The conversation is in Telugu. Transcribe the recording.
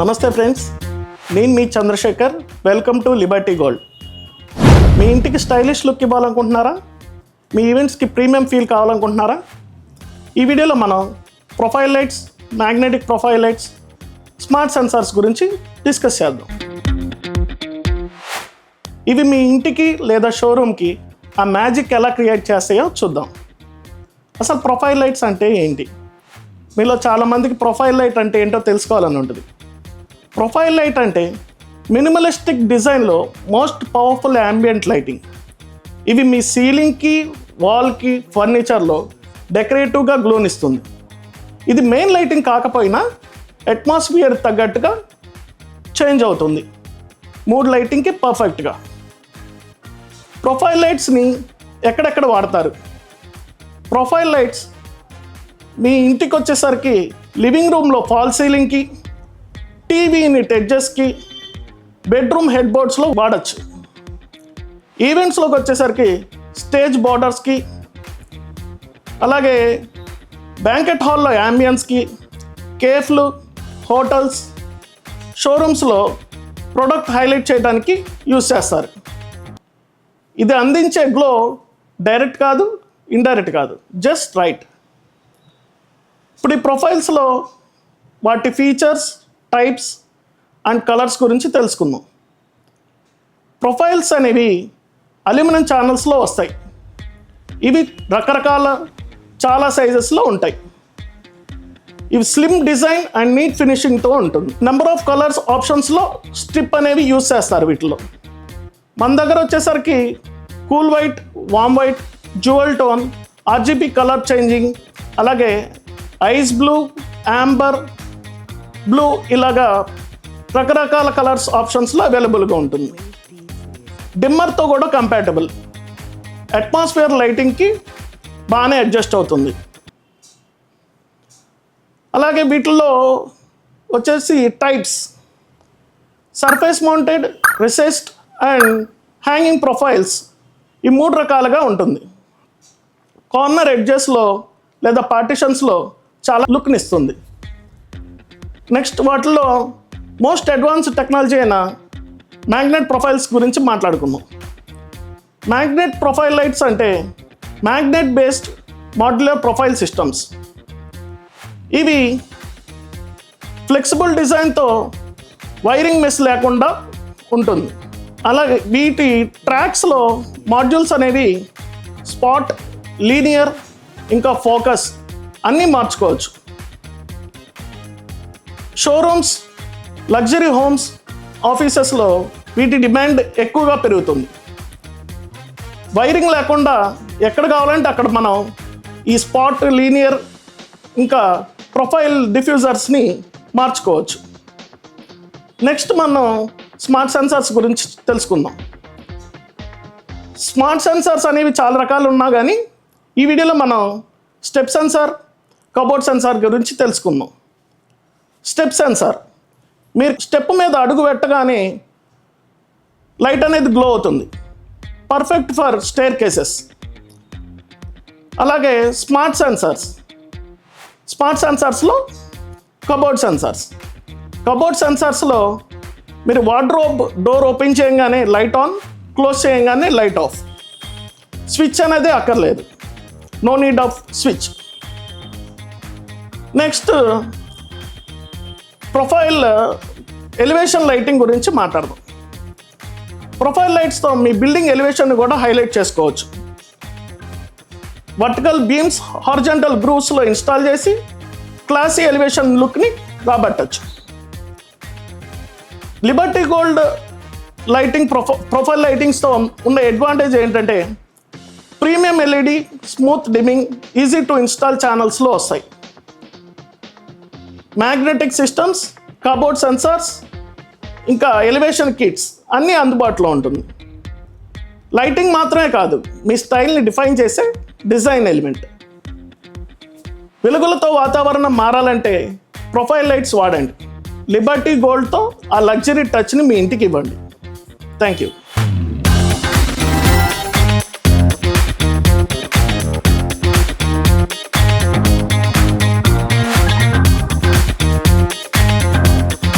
నమస్తే ఫ్రెండ్స్ నేను మీ Chandrashekar welcome to Liberty Gold మీ ఇంటికి స్టైలిష్ లుక్ ఇవ్వాలనుకుంటున్నారా? మీ ఈవెంట్స్కి ప్రీమియం ఫీల్ కావాలనుకుంటున్నారా? ఈ వీడియోలో మనం profile lights magnetic profile lights smart sensors గురించి డిస్కస్ చేద్దాం. ఇవి మీ ఇంటికి లేదా షోరూమ్కి ఆ మ్యాజిక్ ఎలా క్రియేట్ చేస్తాయో చూద్దాం. అసలు ప్రొఫైల్ లైట్స్ అంటే ఏంటి? మీలో చాలామందికి ప్రొఫైల్ లైట్ అంటే ఏంటో తెలుసుకోవాలని ఉంటుంది. ప్రొఫైల్ లైట్ అంటే మినిమలిస్టిక్ డిజైన్లో మోస్ట్ పవర్ఫుల్ యాంబియంట్ లైటింగ్ ఇవి మీ సీలింగ్కి వాల్కి ఫర్నిచర్లో డెకరేటివ్గా గ్లోనిస్తుంది ఇది మెయిన్ లైటింగ్ కాకపోయినా అట్మాస్ఫియర్ తగ్గట్టుగా చేంజ్ అవుతుంది. మూడ్ లైటింగ్కి పర్ఫెక్ట్గా ప్రొఫైల్ లైట్స్ని ఎక్కడెక్కడ వాడతారు? ప్రొఫైల్ లైట్స్ మీ ఇంటికి వచ్చేసరికి లివింగ్ రూమ్లో ఫాల్ సీలింగ్కి టీవీని టెడ్జెస్కి బెడ్రూమ్ హెడ్ బోర్డ్స్లో వాడచ్చు. ఈవెంట్స్లోకి వచ్చేసరికి స్టేజ్ బార్డర్స్కి అలాగే బ్యాంకెట్ హాల్లో యాంబియన్స్కి కేఫ్లు హోటల్స్ షోరూమ్స్లో ప్రొడక్ట్ హైలైట్ చేయడానికి యూస్ చేస్తారు. ఇది అందించే గ్లో డైరెక్ట్ కాదు ఇండైరెక్ట్ కాదు జస్ట్ రైట్. ఇప్పుడు ఈ ప్రొఫైల్స్లో వాటి ఫీచర్స్ టైప్స్ అండ్ కలర్స్ గురించి తెలుసుకుందాం. ప్రొఫైల్స్ అనేవి అల్యూమినియం ఛానల్స్లో వస్తాయి. ఇవి రకరకాల చాలా సైజెస్లో ఉంటాయి. ఇవి స్లిమ్ డిజైన్ అండ్ నీట్ ఫినిషింగ్తో ఉంటుంది. నెంబర్ ఆఫ్ కలర్స్ ఆప్షన్స్లో స్ట్రిప్ అనేవి యూస్ చేస్తారు వీటిలో. మన దగ్గర వచ్చేసరికి cool white warm white jewel tone RGB colour changing అలాగే ఐస్ బ్లూ యాంబర్ బ్లూ ఇలాగా రకరకాల కలర్స్ ఆప్షన్స్లో అవైలబుల్గా ఉంటుంది. డిమ్మర్తో కూడా కంపాటబుల్ అట్మాస్ఫియర్ లైటింగ్కి బాగానే అడ్జస్ట్ అవుతుంది. అలాగే వీటిల్లో వచ్చేసి types surface mounted recessed and hanging profiles ఈ మూడు రకాలుగా ఉంటుంది. కార్నర్ ఎడ్జెస్లో లేదా పార్టిషన్స్లో చాలా లుక్ని ఇస్తుంది. నెక్స్ట్ వాటిలో మోస్ట్ అడ్వాన్స్డ్ టెక్నాలజీ అయిన మ్యాగ్నెట్ ప్రొఫైల్స్ గురించి మాట్లాడుకుందాం. మ్యాగ్నెట్ ప్రొఫైల్ లైట్స్ అంటే magnet based modular profile systems ఇవి ఫ్లెక్సిబుల్ డిజైన్తో వైరింగ్ మెస్ లేకుండా ఉంటుంది. అలాగే వీటి ట్రాక్స్లో మాడ్యూల్స్ అనేవి స్పాట్ లీనియర్ ఇంకా ఫోకస్ అన్నీ మార్చుకోవచ్చు. షోరూమ్స్ లగ్జరీ హోమ్స్ ఆఫీసెస్లో వీటి డిమాండ్ ఎక్కువగా పెరుగుతుంది. వైరింగ్ లేకుండా ఎక్కడ కావాలంటే అక్కడ మనం ఈ స్పాట్ లీనియర్ ఇంకా ప్రొఫైల్ డిఫ్యూజర్స్ని మార్చుకోవచ్చు. నెక్స్ట్ మనం స్మార్ట్ సెన్సార్స్ గురించి తెలుసుకుందాం. స్మార్ట్ సెన్సార్స్ అనేవి చాలా రకాలు ఉన్నా కానీ ఈ వీడియోలో మనం స్టెప్ సెన్సార్ కబోర్డ్ సెన్సార్ గురించి తెలుసుకుందాం. Step censor. మీరు స్టెప్ మీద అడుగు పెట్టగానే లైట్ అనేది గ్లో అవుతుంది. Perfect for staircases. అలాగే స్మార్ట్ సెన్సార్స్. స్మార్ట్ సెన్సార్స్లో కబోర్డ్ సెన్సార్స్. కబోర్డ్ సెన్సార్స్లో మీరు వార్డ్రోబ్ డోర్ ఓపెన్ చేయగానే లైట్ ఆన్ క్లోజ్ చేయగానే లైట్ ఆఫ్. స్విచ్ అనేది అక్కర్లేదు. No need of switch. Next profile elevation lighting గురించి మాట్లాడదాం. ప్రొఫైల్ లైట్స్తో మీ బిల్డింగ్ ఎలివేషన్ కూడా హైలైట్ చేసుకోవచ్చు. వర్టికల్ బీమ్స్ హార్జెంటల్ గ్రూవ్స్లో ఇన్స్టాల్ చేసి క్లాసీ ఎలివేషన్ లుక్ని రాబట్టచ్చు. లిబర్టీ గోల్డ్ లైటింగ్ ప్రొఫై ప్రొఫైల్ లైటింగ్స్తో ఉన్న అడ్వాంటేజ్ ఏంటంటే premium LED smooth dimming easy to install ఛానల్స్లో వస్తాయి. మ్యాగ్నెటిక్ సిస్టమ్స్ కబోర్డ్ సెన్సార్స్ ఇంకా ఎలివేషన్ కిట్స్ అన్నీ అందుబాటులో ఉంటుంది. లైటింగ్ మాత్రమే కాదు మీ స్టైల్ని డిఫైన్ చేసే డిజైన్ ఎలిమెంట్ వెలుగులతో వాతావరణం మారాలంటే ప్రొఫైల్ లైట్స్ వాడండి. లిబర్టీ గోల్డ్తో ఆ లగ్జరీ టచ్ని మీ ఇంటికి ఇవ్వండి. Thank you